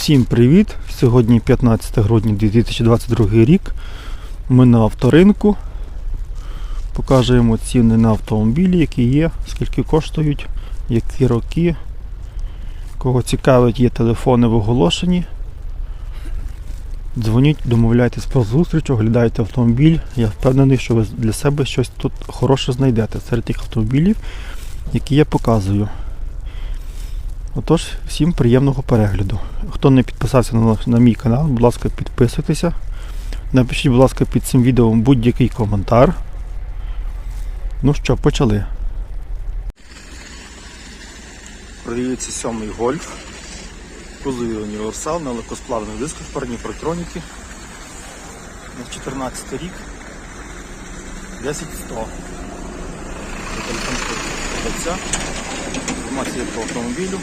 Всім привіт! Сьогодні 15 грудня 2022 рік. Ми на авторинку. Покажемо ціни на автомобілі, які є, скільки коштують, які роки. Кого цікавить, є телефони в оголошенні. Дзвоніть, домовляйтесь про зустріч, оглядайте автомобіль. Я впевнений, що ви для себе щось тут хороше знайдете серед тих автомобілів, які я показую. Отож, всім приємного перегляду. Хто не підписався на, на мій канал, будь ласка, підписуйтеся. Напишіть, будь ласка, під цим відео будь-який коментар. Ну що, почали. Продається сьомий гольф. Кузові універсал на легкосплавних дисках, парні протроніки. На 14 рік. 10 100. Інформація по автомобілю.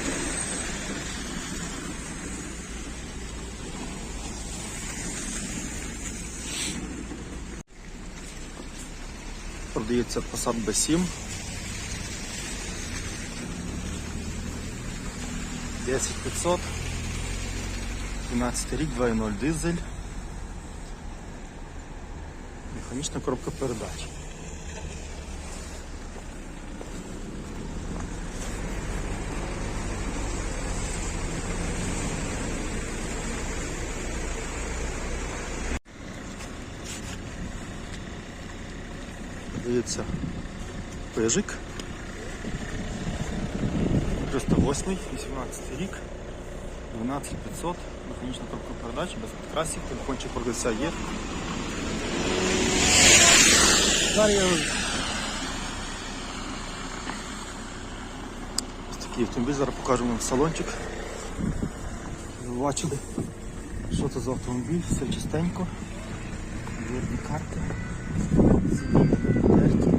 Продається Passat B7. 10500. 12 рік, 2.0 дизель. Механічна коробка передач. Продається пежик. 308, 18 рік, 12500, механічна коробка передач, без підкрасів, телефончик продавця є. Я Ось такий автомобіль, зараз покажемо вам салончик. Ви бачили, що це за автомобіль, все чистенько. Вірні карти. Сидіння потерті.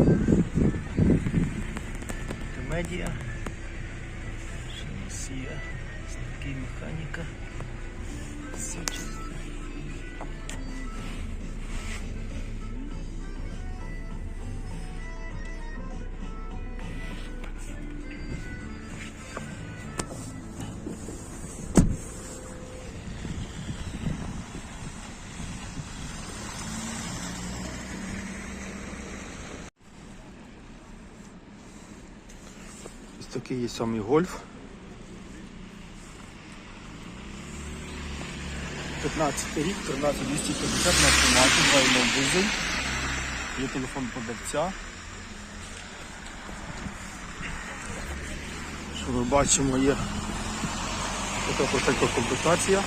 Медіа. Що у нас є? Ось такий механіка. Все такий є самий гольф. 15 рік, 13250 на автоматі, 2.0 дизель. Є телефон продавця. Що ми бачимо, є така комплектація.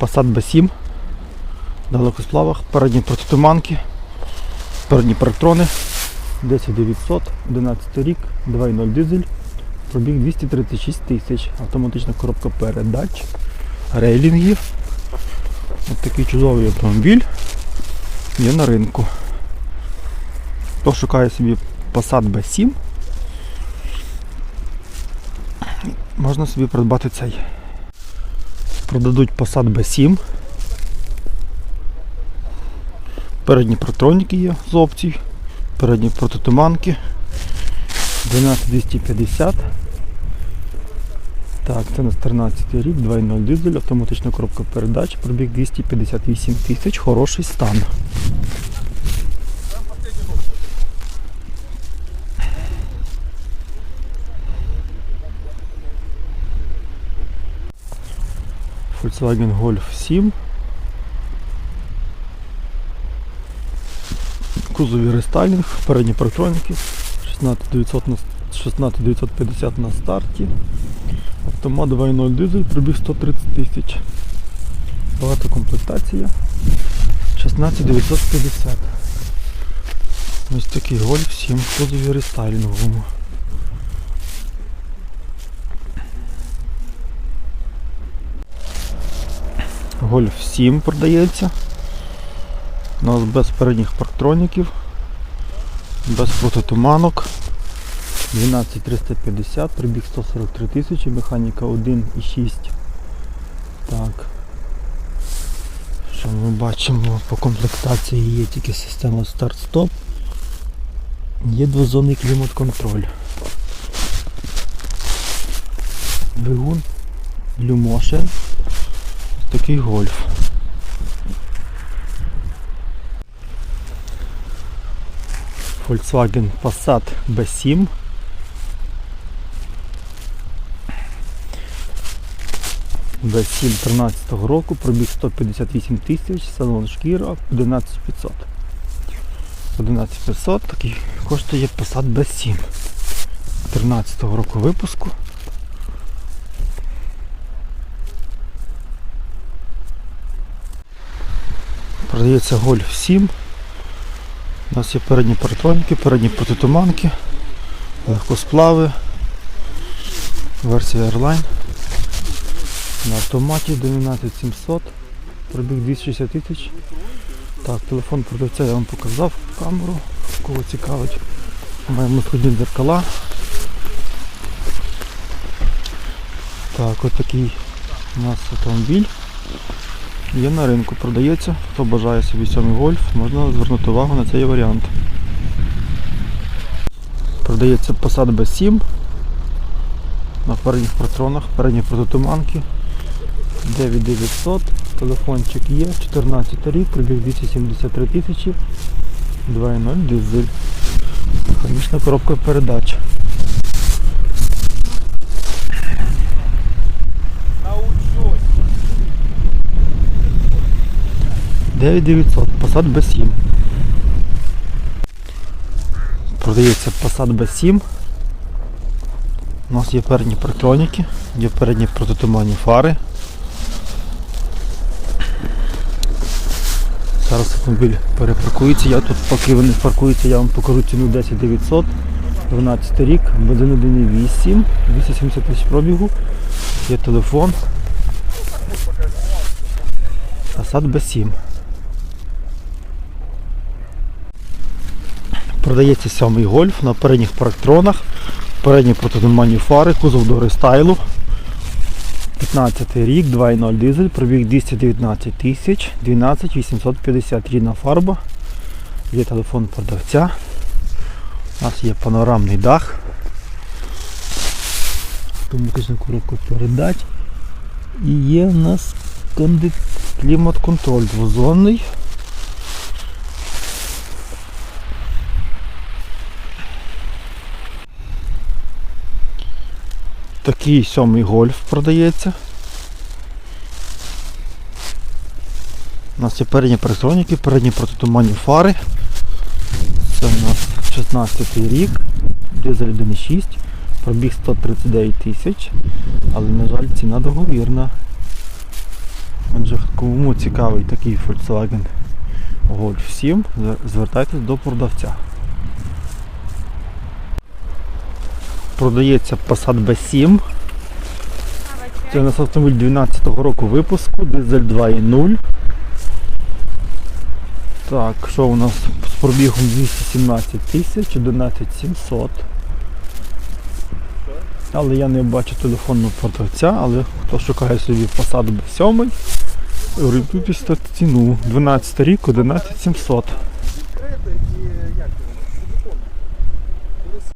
Passat B7. На легкосплавах, передні протитуманки, передні парктрони, 10900, 11 рік, 2.0 дизель, пробіг 236 тисяч, автоматична коробка передач, рейлінги. Ось такий чудовий автомобіль. Є на ринку. Хто шукає собі Passat B7, можна собі придбати цей продадуть Passat B7. Передні протроніки є з опцій, передні протитуманки. 12250. Так, це на 13 рік, 2.0 дизель, автоматична коробка передач, пробіг 258 тисяч, хороший стан. Volkswagen Golf 7. Кузові рестайлінг, передні парктроніки, 16950 на старті. Автомат 2.0 дизель, пробіг 130 тисяч. Багата комплектація. 16950. Ось такий гольф 7 в кузові рестайлінговому. Гольф 7 продається. У нас без передніх парктроніків, без протитуманок. 12350, пробіг 143 тисячі, механіка 1,6. Так. Що ми бачимо по комплектації є тільки система старт-стоп. Є двозонний клімат-контроль. Двигун Люмошен. Такий гольф. Volkswagen Passat B7. B7 13 року, пробіг 158 тисяч, салон шкіра 11500. 11500 такий коштує Passat B7 13 року випуску. Продається Golf 7. У нас є передні паратроніки, передні протитуманки, легкосплави, версія Airline. На автоматі 19700, пробіг 260 тисяч. Так, телефон продавця я вам показав камеру, кого цікавить. Маємо сходні дзеркала. Так, от такий у нас автомобіль. Є на ринку, продається. Хто бажає собі сьомий гольф, можна звернути увагу на цей варіант. Продається Passat B7 на передніх патронах, передні протитуманки. 9900, телефончик є, 14 рік, пробіг 273 тисячі, 2.0 дизель. Механічна коробка передач. 9900, Passat B7. Продається Passat B7. У нас є передні парктроніки, є передні протитуманні фари. Зараз автомобіль перепаркується. Я тут, поки вони паркуються, я вам покажу ціну 10900. 12 рік, бензин 1.8, 270 тисяч пробігу, є телефон. Passat B7. Продається сьомий гольф на передніх парктронах, передні протитуманні фари, кузов до рестайлу. 15 рік, 2.0 дизель, пробіг 219 тисяч, 12 850 рідна фарба. Є телефон продавця. У нас є панорамний дах. Автоматична коробка передач. І є у нас клімат-контроль двозонний. Такий сьомий гольф продається. У нас є передні парктроніки, передні протитуманні фари. Це у нас 16 рік, дизель 1.6, пробіг 139 тисяч, але на жаль ціна договірна. Отже, кому цікавий такий Volkswagen Golf 7, звертайтесь до продавця. Продається Passat B7. Це у нас автомобіль 12 року випуску, дизель 2.0. Так, що у нас з пробігом 217 тисяч, 11700. Але я не бачу телефонного продавця, але хто шукає собі Passat B7, орієнтуйтесь на ціну. 12 рік, 11700. Відкрито і як це?